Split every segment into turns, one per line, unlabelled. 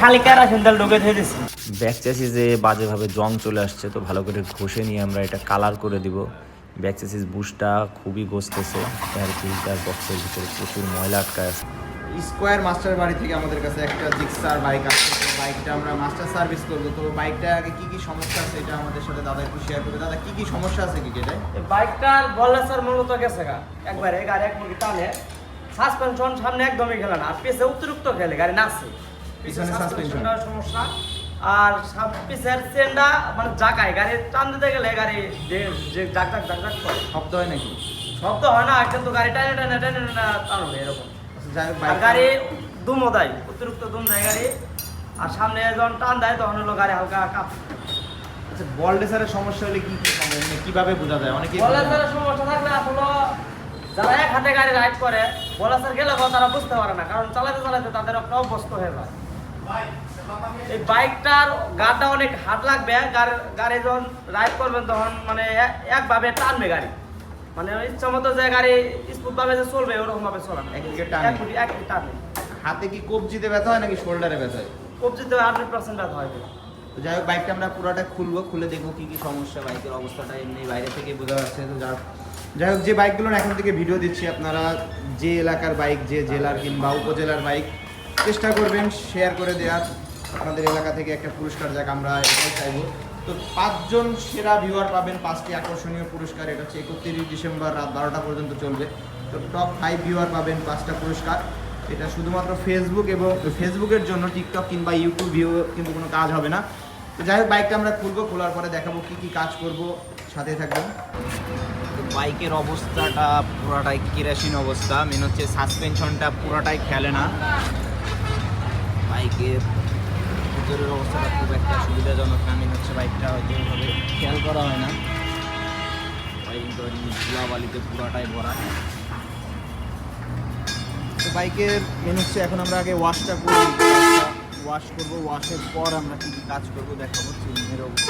খালি ঢুকে দিছি।
ব্যাক চেসিসে বাজেভাবে জং চলে আসছে তো ভালো করে ঘষে নিয়ে আমরা এটা কালার করে দিব। ব্যাক বুশটা খুবই ঘষতেছে এয়ার ফিল্টার বক্সের ভিতরে প্রচুর ময়লা আটকায় আছে।
স্কোয়ার মাস্টার বাড়ি থেকে আমাদের কাছে একটা জিক্সার বাইক তো বাইকটা আমরা মাস্টার সার্ভিস করব। তো বাইকটা আগে কি কি সমস্যা আছে এটা আমাদের সাথে দাদা একটু শেয়ার করে দাদা কি কি সমস্যা আছে কি
এই বাইকটার বলেসার মূলত গেছে গা। একবারে গাড়ি এক মুখে টানে সাসপেনশন সামনে একদমই খেলে না। আর পিছে অতিরিক্ত খেলে গাড়ি নাচছে।
পিছনে।
সাসপেনশনটার সমস্যা। আর সাম- পিছের চেনটা মানে জাগায় গাড়ি টান দিতে গেলে গাড়ি যে যে জাক জাক জাক জাক করে।
শব্দ হয় নাকি?
শব্দ হয় না কিন্তু গাড়ি টানে টানে টানে টানে টানবে এরকম।
আচ্ছা,
আর গাড়ি দুমও দেয় অতিরিক্ত দুম দেয় গাড়ি। আর সামনে যখন টান দেয় তখন হলো গাড়ি হালকা কাপ।
আচ্ছা বলডেসারের সমস্যা হলে কি কি হবে? মানে কীভাবে বোঝা যায়? অনেকে
বলাসারের সমস্যা থাকলে আসলে যারা এক হাতে গাড়ি রাইড করে বলাসার গেলে তারা বুঝতে পারে না কারণ চালাতে চালাতে তাদের একটা অভ্যস্ত হয়ে যায়। এই বাইকটার গাটা অনেক হাত লাগবে গাড়ি- যখন রাইড করবেন তখন মানে একভাবে টানবে গাড়ি। মানে ইচ্ছা মতো যে গাড়ি স্মুথ ভাবে যে চলবে ওরকম ভাবে চলানো
একদিকে হাতে কি কবজিতে ব্যথা হয় নাকি শোল্ডারে ব্যথা হয়?
কবজিতে হান্ড্রেড পার্সেন্ট ব্যথা হয়।
তো যাই হোক বাইকটা আমরা পুরোটা খুলবো খুলে দেখব কি কি সমস্যা বাইকের অবস্থাটা এমনি বাইরে থেকে বোঝা যাচ্ছে। তো যা যাই হোক, যে বাইকগুলো এখন থেকে ভিডিও দিচ্ছি, আপনারা যে এলাকার বাইক, যে জেলার কিংবা উপজেলার বাইক, চেষ্টা করবেন শেয়ার করে দেওয়ার। আপনাদের এলাকা থেকে একটা পুরস্কার যাক, আমরা এটাই চাইব। তো পাঁচজন সেরা ভিউয়ার পাবেন পাঁচটি আকর্ষণীয় পুরস্কার, এটা হচ্ছে একত্রিশ ডিসেম্বর রাত বারোটা পর্যন্ত চলবে। তো টপ ফাইভ ভিউয়ার পাবেন পাঁচটা পুরস্কার। এটা শুধুমাত্র ফেসবুক এবং ফেসবুকের জন্য টিকটক কিংবা ইউটিউব ভিউ কিন্তু কোনো কাজ হবে না। তো যাই হোক, বাইকটা আমরা খুলবো, খোলার পরে দেখাবো কি কি কাজ করব। সাথে থাকবেন। বাইকের অবস্থাটা পুরোটাই কেরাসিন অবস্থা। মেন হচ্ছে সাসপেনশনটা পুরোটাই খেলে না। বাইকের ভিতরের অবস্থাটা খুব একটা সুবিধাজনক না। মেন হচ্ছে বাইকটা হয়তো ওইভাবে খেয়াল করা হয় না। ভরা। তো বাইকের মেন হচ্ছে এখন আমরা আগে ওয়াশটা করি ওয়াশ করব ওয়াশের পর আমরা কি কি কাজ করব দেখাবো। চিহ্নের ময়লা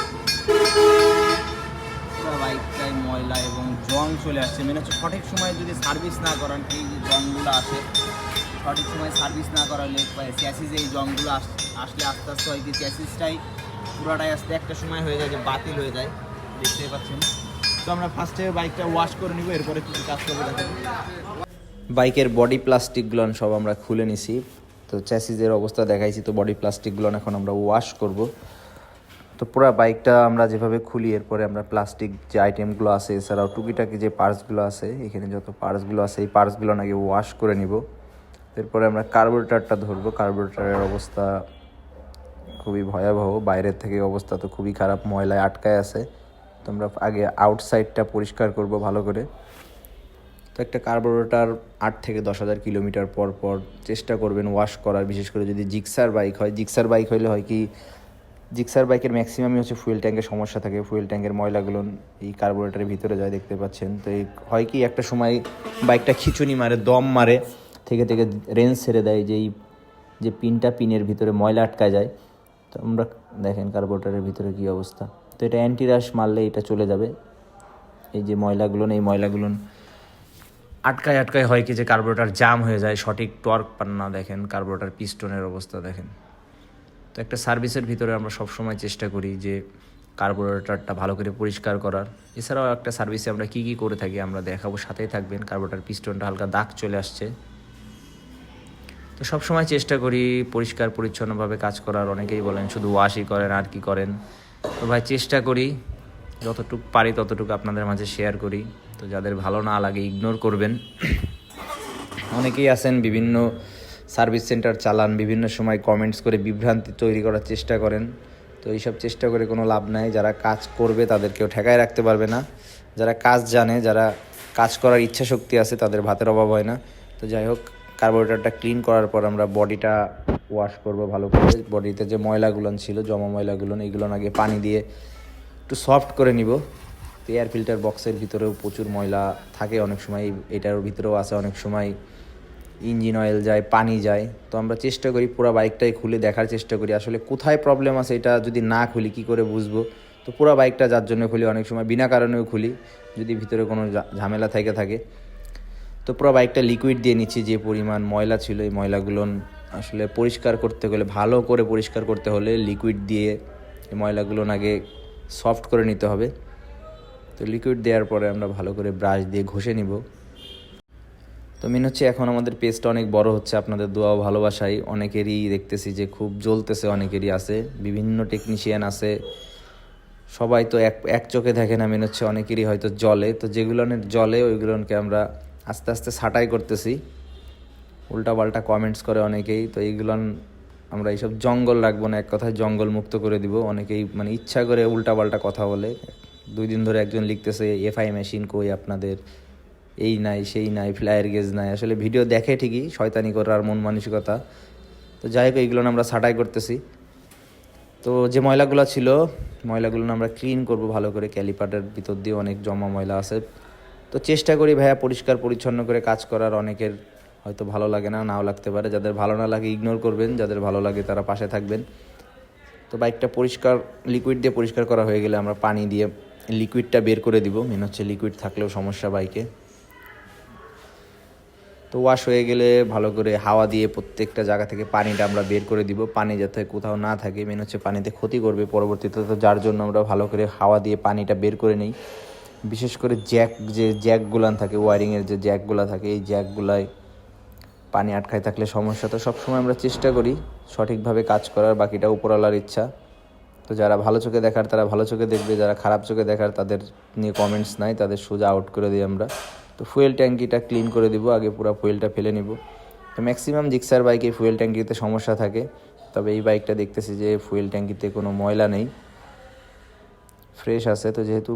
জং চলে আসছে। মেন হচ্ছে সঠিক সময় যদি সার্ভিস না করান, এই যে জংগুলো আসে সঠিক সময় সার্ভিস না করালে চ্যাসিসে এই জংগুলো আস- আসলে আস্তে আস্তে হয় কি চ্যাসিসটাই পুরোটাই আসতে একটা সময় হয়ে যায় যে বাতিল হয়ে যায়। দেখতেই পাচ্ছেন। তো আমরা ফার্স্টে বাইকটা ওয়াশ করে নিব, এরপরে কি কি কাজ করব দেখাবো।
বাইকের বডি প্লাস্টিকগুলো সব আমরা খুলে নিছি। তো চ্যাসিসের অবস্থা দেখাইছি, তো বডি প্লাস্টিকগুলো এখন আমরা ওয়াশ করব। তো পুরো বাইকটা আমরা যেভাবে খুলি, এরপরে আমরা প্লাস্টিক যে আইটেমগুলো আছে, এছাড়াও টুকিটাকি যে পার্টসগুলো আছে, এখানে যত পার্টসগুলো আছে, এই পার্টসগুলো নাকি ওয়াশ করে নিব। এরপরে আমরা কার্বোরেটারটা ধরবো। কার্বোরেটারের অবস্থা খুবই ভয়াবহ। বাইরের থেকে অবস্থা তো খুবই খারাপ, ময়লায় আটকায় আছে। তো আমরা আগে আউটসাইডটা পরিষ্কার করব ভালো করে। তো একটা কার্বোরেটার আট থেকে দশ হাজার কিলোমিটার পর পর চেষ্টা করবেন ওয়াশ করার। বিশেষ করে যদি জিক্সার বাইক হয়, জিক্সার বাইক হলে হয় কি জিক্সার বাইকের ম্যাক্সিমামই হচ্ছে ফুয়েল ট্যাঙ্কের সমস্যা থাকে। ফুয়েল ট্যাঙ্কের ময়লাগুলো এই কার্বোরেটারের ভিতরে যায় দেখতে পাচ্ছেন। তো এই হয় কি, একটা সময় বাইকটা খিচুনি মারে, দম মারে, থেকে থেকে রেঞ্জ ছেড়ে দেয় যে এই যে পিনটা পিনের ভিতরে ময়লা আটকায় যায়। তো আমরা দেখেন কার্বোরেটারের ভিতরে কী অবস্থা। তো এটা অ্যান্টিরাশ মারলে এটা চলে যাবে। এই যে ময়লাগুলো, এই ময়লাগুলো আটকায় আটকায় হয় কি যে কার্বোরেটার জাম হয়ে যায়, সঠিক টর্ক পান না দেখেন। কার্বোরেটার পিস্টনের অবস্থা দেখেন। তো একটা সার্ভিসের ভিতরে আমরা সবসময় চেষ্টা করি যে কার্বোরেটারটা ভালো করে পরিষ্কার করার। এছাড়াও একটা সার্ভিসে আমরা কি কি করে থাকি আমরা দেখাবো, সাথেই থাকবেন। কার্বোরেটার পিস্টনটা হালকা দাগ চলে আসছে। তো সবসময় চেষ্টা করি পরিষ্কার, পরিচ্ছন্নভাবে কাজ করার। অনেকেই বলেন শুধু ওয়াশই করেন, আর কি করেন? তো ভাই, চেষ্টা করি। যতটুকু পারি ততটুকু আপনাদের মাঝে শেয়ার করি। তো যাদের ভালো না লাগে ইগনোর করবেন। অনেকেই আছেন বিভিন্ন সার্ভিস সেন্টার চালান, বিভিন্ন সময় কমেন্টস করে বিভ্রান্তি তৈরি করার চেষ্টা করেন। তো এইসব চেষ্টা করে কোনো লাভ নাই। যারা কাজ করবে তাদেরকেও ঠেকায় রাখতে পারবে না। যারা কাজ জানে, যারা কাজ করার ইচ্ছা শক্তি আছে, তাদের ভাতের অভাব হয় না। তো যাই হোক কার্বোরেটারটা ক্লিন করার পর আমরা বডিটা ওয়াশ করব ভালো করে। বডিতে যে ময়লাগুলো ছিল, জমা ময়লাগুলো এইগুলো আগে পানি দিয়ে একটু সফট করে নিব। এয়ার ফিল্টার বক্সের ভিতরেও প্রচুর ময়লা থাকে। অনেক সময় এটার ভিতরেও আছে। অনেক সময় ইঞ্জিন অয়েল যায়, পানি যায়, তো আমরা চেষ্টা করি পুরো বাইকটাই খুলে দেখার চেষ্টা করি। আসলে কোথায় প্রবলেম আছে এটা যদি না খুলি, কি করে বুঝব? তো পুরো বাইকটা যার জন্য খুলি, অনেক সময় বিনা কারণেও খুলি, যদি ভিতরে কোনো ঝামেলা থেকে থাকে। তো পুরো বাইকটা লিকুইড দিয়ে নিচ্ছি, যে পরিমাণ ময়লা ছিল এই ময়লাগুলো আসলে পরিষ্কার করতে গেলে, ভালো করে পরিষ্কার করতে হলে লিকুইড দিয়ে এই ময়লাগুলো আগে সফট করে নিতে হবে। তো লিকুইড দেওয়ার পরে আমরা ভালো করে ব্রাশ দিয়ে ঘষে নিব। তো মেন হচ্ছে এখন আমাদের পেজটা অনেক বড় হচ্ছে, আপনাদের দোয়া ভালোবাসায় অনেকেরই দেখতেছি যে খুব জ্বলতেছে, অনেকেরই আছে, বিভিন্ন টেকনিশিয়ান আছে। সবাই তো এক এক চোখে দেখে না মেন হচ্ছে, অনেকেরই হয়তো জলে তো যেগুলোনের জলে ওইগুলোকে আমরা আস্তে আস্তে ছাঁটাই করতেছি। উল্টাপাল্টা কমেন্টস করে অনেকেই। তো এইগুলো আমরা এইসব জঙ্গল রাখব না, এক কথায় জঙ্গল মুক্ত করে দিব। অনেকেই মানে ইচ্ছা করে উল্টাপাল্টা কথা বলে। দুই দিন ধরে একজন লিখতেছে, এফআই মেশিন কই আপনাদের? এই নাই, সেই নাই ফ্লায়ার গেজ নাই। আসলে ভিডিও দেখে ঠিকই শয়তানি করার মন মানসিকতা। তো যাই হোক, এইগুলো আমরা ছাঁটাই করতেছি। তো যে ময়লাগুলো ছিল, ময়লাগুলো আমরা ক্লিন করব ভালো করে। ক্যালিপারের ভিতর দিয়ে অনেক জমা ময়লা আছে। তো চেষ্টা করি ভাইয়া পরিষ্কার, পরিচ্ছন্ন করে কাজ করার। অনেকের হয়তো ভালো লাগে না, নাও লাগতে পারে। যাদের ভালো না লাগে ইগনোর করবেন। যাদের ভালো লাগে, তারা পাশে থাকবেন। তো বাইকটা পরিষ্কার লিকুইড দিয়ে পরিষ্কার করা হয়ে গেলে আমরা পানি দিয়ে লিকুইডটা বের করে দিব। মেন হচ্ছে লিকুইড থাকলেও সমস্যা বাইকে। তো ওয়াশ হয়ে গেলে ভালো করে হাওয়া দিয়ে প্রত্যেকটা জায়গা থেকে পানিটা আমরা বের করে দিব। পানি যাতে কোথাও না থাকে মেন হচ্ছে পানিতে ক্ষতি করবে পরবর্তীতে। তো যার জন্য আমরা ভালো করে হাওয়া দিয়ে পানিটা বের করে নিই। বিশেষ করে জ্যাক, যে জ্যাকগুলান থাকে ওয়ারিংয়ের যে জ্যাকগুলো থাকে, এই জ্যাকগুলায় পানি আটকায় থাকলে সমস্যা। তো সবসময় আমরা চেষ্টা করি সঠিকভাবে কাজ করার, বাকিটা উপরওয়ালার ইচ্ছা। তো যারা ভালো চোখে দেখার, তারা ভালো চোখে দেখবে, যারা খারাপ চোখে দেখার, তাদের নিয়ে কমেন্টস নাই, তাদের সোজা আউট করে দিই আমরা। তো ফুয়েল ট্যাঙ্কিটা ক্লিন করে দিব, আগে পুরো ফুয়েলটা ফেলে নিব। তো ম্যাক্সিমাম জিক্সার বাইকে ফুয়েল ট্যাঙ্কিতে সমস্যা থাকে, তবে এই বাইকটা দেখতেছি যে ফুয়েল ট্যাঙ্কিতে কোনো ময়লা নেই। ফ্রেশ আছে, তো যেহেতু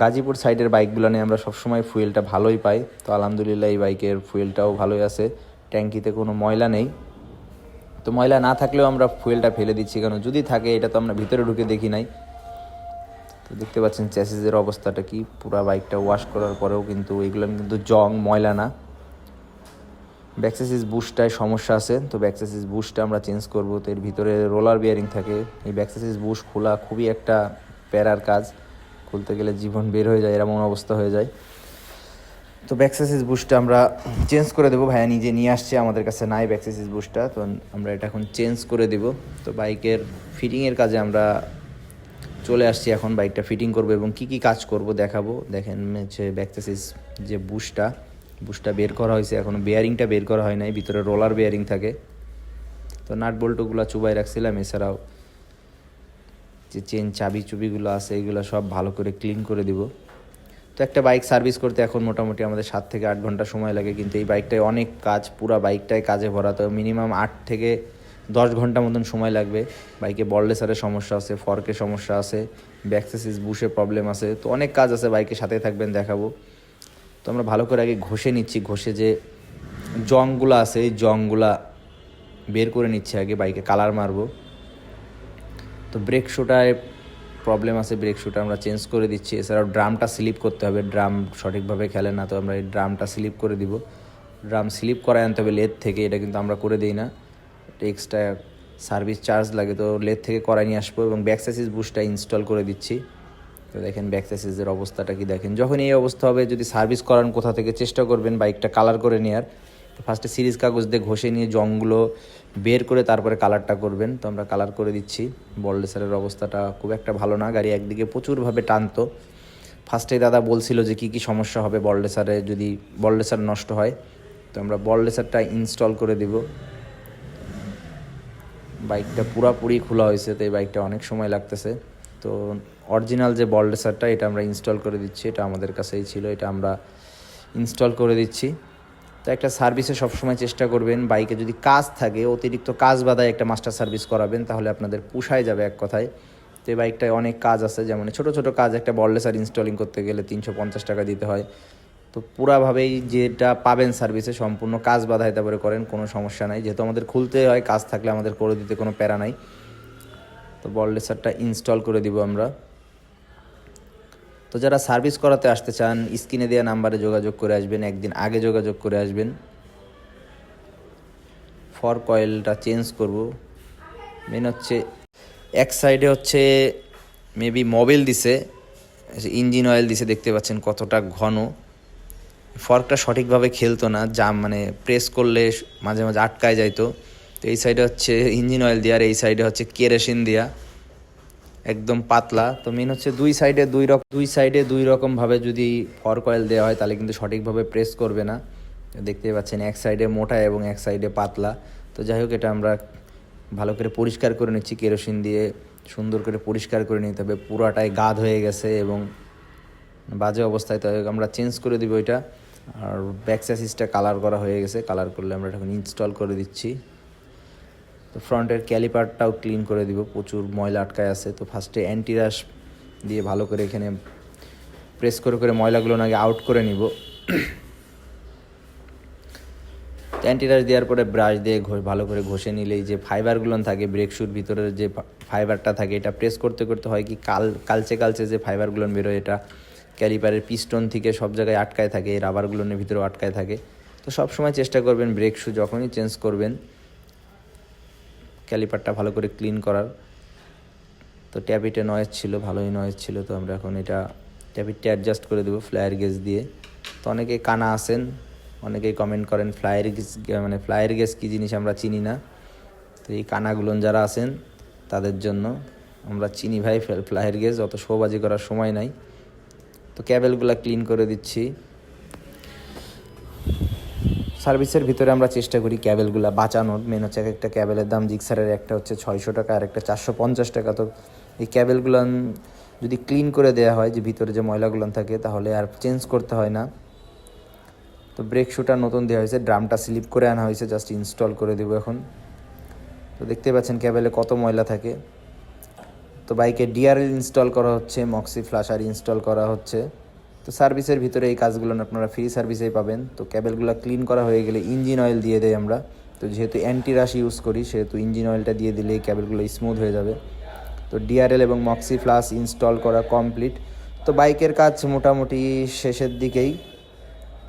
গাজীপুর সাইডের বাইকগুলো নিয়ে আমরা সবসময় ফুয়েলটা ভালোই পাই, তো আলহামদুলিল্লাহ এই বাইকের ফুয়েলটাও ভালোই আছে। ট্যাঙ্কিতে কোনো ময়লা নেই। তো ময়লা না থাকলেও আমরা ফুয়েলটা ফেলে দিচ্ছি কেন? যদি থাকে, এটা তো আমরা ভিতরে ঢুকে দেখি নাই। দেখতে পাচ্ছেন চ্যাসিসের অবস্থাটা কি? পুরো বাইকটা ওয়াশ করার পরেও কিন্তু এগুলো কিন্তু জং, ময়লা না। ব্যাকসেসিস বুশটায় সমস্যা আছে, তো ব্যাকসেসিস বুশটা আমরা চেঞ্জ করব। তো এর ভিতরে রোলার বিয়ারিং থাকে। এই ব্যাকসেসিস বুশ খোলা খুবই একটা প্যারার কাজ। খুলতে গেলে জীবন বের হয়ে যায় এরকম অবস্থা হয়ে যায়। তো ব্যাকসেসিস বুশটা আমরা চেঞ্জ করে দেবো। ভাইয়া নিজে নিয়ে আসছে, আমাদের কাছে নাই ব্যাকসেসিস বুশটা তো আমরা এটা এখন চেঞ্জ করে দেব। তো বাইকের ফিটিংয়ের কাজে আমরা চলে আসছি এখন বাইকটা ফিটিং করব এবং কি কি কাজ করব দেখাবো। দেখেন হচ্ছে ব্যাকসেসিস যে বুশটা বুশটা বের করা হয়েছে। এখন বেয়ারিংটা বের করা হয় নাই, ভিতরে রোলার বেয়ারিং থাকে। তো নাট বল্টুগুলো চুবাই রাখছিলাম, এছাড়াও যে চেন চাবি চুবিগুলো আছে, এগুলো সব ভালো করে ক্লিন করে দিব। তো একটা বাইক সার্ভিস করতে এখন মোটামুটি আমাদের সাত থেকে আট ঘণ্টা সময় লাগে, কিন্তু এই বাইকটায় অনেক কাজ, পুরা বাইকটায় কাজে ভরা। তো মিনিমাম আট থেকে দশ ঘণ্টা মতন সময় লাগবে। বাইকে বললেসারের সমস্যা আছে ফর্কের সমস্যা আছে ব্যাকসেসিস বুশে প্রবলেম আছে। তো অনেক কাজ আছে বাইকের সাথে থাকবেন, দেখাবো। তো আমরা ভালো করে আগে ঘষে নিচ্ছি, ঘষে যে জংগুলো আছে, এই জংগুলা বের করে নিচ্ছি আগে, বাইকে কালার মারবো। তো ব্রেক শুটায় প্রবলেম আছে ব্রেক শুটা আমরা চেঞ্জ করে দিচ্ছি। এছাড়াও ড্রামটা স্লিপ করতে হবে ড্রাম সঠিকভাবে খেলে না, তো আমরা এই ড্রামটা স্লিপ করে দিব। ড্রাম স্লিপ করায় আনতে হবে লেদ থেকে, এটা কিন্তু আমরা করে দিই না। এক্সট্রা সার্ভিস চার্জ লাগে, তো লেদ থেকে করাই নিয়ে আসব এবং ব্যাকসাইসিস বুস্টটা ইনস্টল করে দিচ্ছি। তো দেখেন ব্যাকসাইসিসের অবস্থাটা কি দেখেন? যখন এই অবস্থা হবে, যদি সার্ভিস করান কোথা থেকে, চেষ্টা করবেন বাইকটা কালার করে নেওয়ার তো ফার্স্টে সিরিজ কাগজ দিয়ে ঘষে নিয়ে জংগুলো বের করে তারপরে কালারটা করবেন। তো আমরা কালার করে দিচ্ছি। বলডেসারের অবস্থাটা খুব একটা ভালো না, গাড়ি একদিকে প্রচুরভাবে টানতো। ফার্স্টে দাদা বলছিল যে কি কি সমস্যা হবে বলডেসারে যদি বলডেসার নষ্ট হয়। তো আমরা বলডেসারটা ইনস্টল করে দিব। বাইকটা পুরাপুরি খোলা হয়েছে, তো এই বাইকটা অনেক সময় লাগতেছে। তো অরিজিনাল যে বলডেসারটা এটা আমরা ইনস্টল করে দিচ্ছি, এটা আমাদের কাছেই ছিল, এটা আমরা ইনস্টল করে দিচ্ছি। তো একটা সার্ভিসে সবসময় চেষ্টা করবেন, বাইকে যদি কাজ থাকে, অতিরিক্ত কাজ বাদায় একটা মাস্টার সার্ভিস করাবেন, তাহলে আপনাদের পুষায় যাবে এক কথায়। তো এই বাইকটায় অনেক কাজ আছে, যেমন ছোট ছোট কাজ, একটা বললেসার ইনস্টলিং করতে গেলে তিনশো পঞ্চাশ টাকা দিতে হয়। তো পুরাভাবেই যেটা পাবেন সার্ভিসে সম্পূর্ণ কাজ বাধায় তারপরে করেন, কোনো সমস্যা নাই। যেহেতু আমাদের খুলতে হয়, কাজ থাকলে আমাদের করে দিতে কোনো প্যারা নাই। তো বললেসারটা ইনস্টল করে দিব আমরা। তো যারা সার্ভিস করাতে আসতে চান, স্ক্রিনে দেওয়া নাম্বারে যোগাযোগ করে আসবেন, একদিন আগে যোগাযোগ করে আসবেন। ফর কয়েলটা চেঞ্জ করব। মেন হচ্ছে, এক সাইডে হচ্ছে মেবি মোবিল দিছে ইঞ্জিন অয়েল দিছে, দেখতে পাচ্ছেন কতটা ঘন। ফর্কটা সঠিকভাবে খেলতো না, জাম মানে প্রেস করলে মাঝে মাঝে আটকায় যাইতো। তো এই সাইডে হচ্ছে ইঞ্জিন অয়েল দেওয়া আর এই সাইডে হচ্ছে কেরোসিন দেওয়া। একদম পাতলা। তো মেন হচ্ছে দুই সাইডে দুই রকম দুই সাইডে দুই রকমভাবে যদি ফর্ক অয়েল দেওয়া হয়, তাহলে কিন্তু সঠিকভাবে প্রেস করবে না। তো দেখতেই পাচ্ছেন এক সাইডে মোটা এবং এক সাইডে পাতলা। তো যাই হোক, এটা আমরা ভালো করে পরিষ্কার করে নিচ্ছি। কেরোসিন দিয়ে সুন্দর করে পরিষ্কার করে নিতে হবে। পুরাটাই গাদ হয়ে গেছে এবং বাজে অবস্থায় তো আমরা চেঞ্জ করে দিব এটা। আর ব্যাক স্যাসিসটা কালার করা হয়ে গেছে। কালার করলে আমরা এখন ইনস্টল করে দিচ্ছি। তো ফ্রন্টের ক্যালিপারটাও ক্লিন করে দিব। প্রচুর ময়লা আটকায় আছে। তো ফার্স্টে অ্যান্টিরাস দিয়ে ভালো করে এখানে প্রেস করে করে ময়লাগুলো আগে আউট করে নিব। অ্যান্টিরাস দেওয়ার পরে ব্রাশ দিয়ে ভালো করে ঘষে নিলেই যে ফাইবারগুলো থাকে ব্রেক শুর ভিতরের যে ফাইবারটা থাকে, এটা প্রেস করতে করতে হয় কি কাল কালচে কালচে যে ফাইবারগুলো বেরোয়, এটা ক্যালিপারের পিস্টন থেকে সব জায়গায় আটকায় থাকে এই রাবারগুলোর ভিতরেও আটকায় থাকে। তো সব সময় চেষ্টা করবেন ব্রেক শু যখনই চেঞ্জ করবেন, ক্যালিপারটা ভালো করে ক্লিন করার। তো ট্যাপিটে নয়েজ ছিল, ভালোই নয়েজ ছিল, তো আমরা এখন এটা ট্যাপিটটা অ্যাডজাস্ট করে দেবো ফ্লায়ার গেজ দিয়ে। তো অনেকেই কানা আসেন অনেকেই কমেন্ট করেন ফ্লায়ার গেজ মানে ফ্লায়ার গেজ কী জিনিস আমরা চিনি না। তো এই কানাগুলো যারা আছেন, তাদের জন্য আমরা চিনি ভাই ফ্লায়ার গেজ অত শোবাজি করার সময় নাই। তো ক্যাবেলগুলো ক্লিন করে দিচ্ছি। সার্ভিসের ভিতরে আমরা চেষ্টা করি ক্যাবেলগুলো বাঁচানোর। মেন হচ্ছে এক একটা ক্যাবেলের দাম জিক্সারের একটা হচ্ছে ছয়শো টাকা, আর একটা চারশো পঞ্চাশ টাকা। তো এই ক্যাবেলগুলো যদি ক্লিন করে দেওয়া হয়, যে ভিতরে যে ময়লাগুলো থাকে, তাহলে আর চেঞ্জ করতে হয় না। তো ব্রেক শুটা নতুন দেওয়া হয়েছে, ড্রামটা স্লিপ করে আনা হয়েছে, জাস্ট ইনস্টল করে দেবো এখন। তো দেখতে পাচ্ছেন ক্যাবেলে কত ময়লা থাকে। তো বাইকে ডিআরএল ইনস্টল করা হচ্ছে মক্সি ফ্লাশার ইনস্টল করা হচ্ছে। তো সার্ভিসের ভিতরে এই কাজগুলো আপনারা ফ্রি সার্ভিসেই পাবেন। তো ক্যাবেলগুলো ক্লিন করা হয়ে গেলে ইঞ্জিন অয়েল দিয়ে দেয় আমরা। তো যেহেতু অ্যান্টি রাশ ইউজ করি, সেহেতু ইঞ্জিন অয়েলটা দিয়ে দিলে এই ক্যাবেলগুলো স্মুথ হয়ে যাবে। তো ডিআরএল এবং মক্সি ফ্লাশ ইনস্টল করা কমপ্লিট তো বাইকের কাজ মোটামুটি শেষের দিকেই।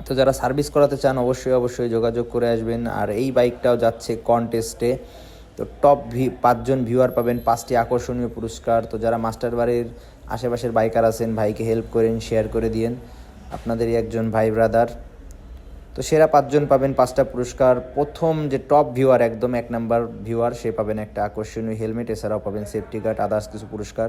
তো যারা সার্ভিস করাতে চান, অবশ্যই অবশ্যই যোগাযোগ করে আসবেন। আর এই বাইকটাও যাচ্ছে কন্টেস্টে তো টপ ভি পাঁচজন ভিউয়ার পাবেন, পাঁচটি আকর্ষণীয় পুরস্কার। তো যারা মাস্টার বাড়ির আশেপাশের বাইকার আছেন, ভাইকে হেল্প করেন শেয়ার করে দিয়েন, আপনাদেরই একজন ভাই ব্রাদার তো সেরা পাঁচজন পাবেন পাঁচটা পুরস্কার। প্রথম যে টপ ভিউয়ার একদম এক নাম্বার ভিউয়ার সে পাবেন একটা আকর্ষণীয় হেলমেট এছাড়াও পাবেন সেফটি গার্ড আদার্স কিছু পুরস্কার।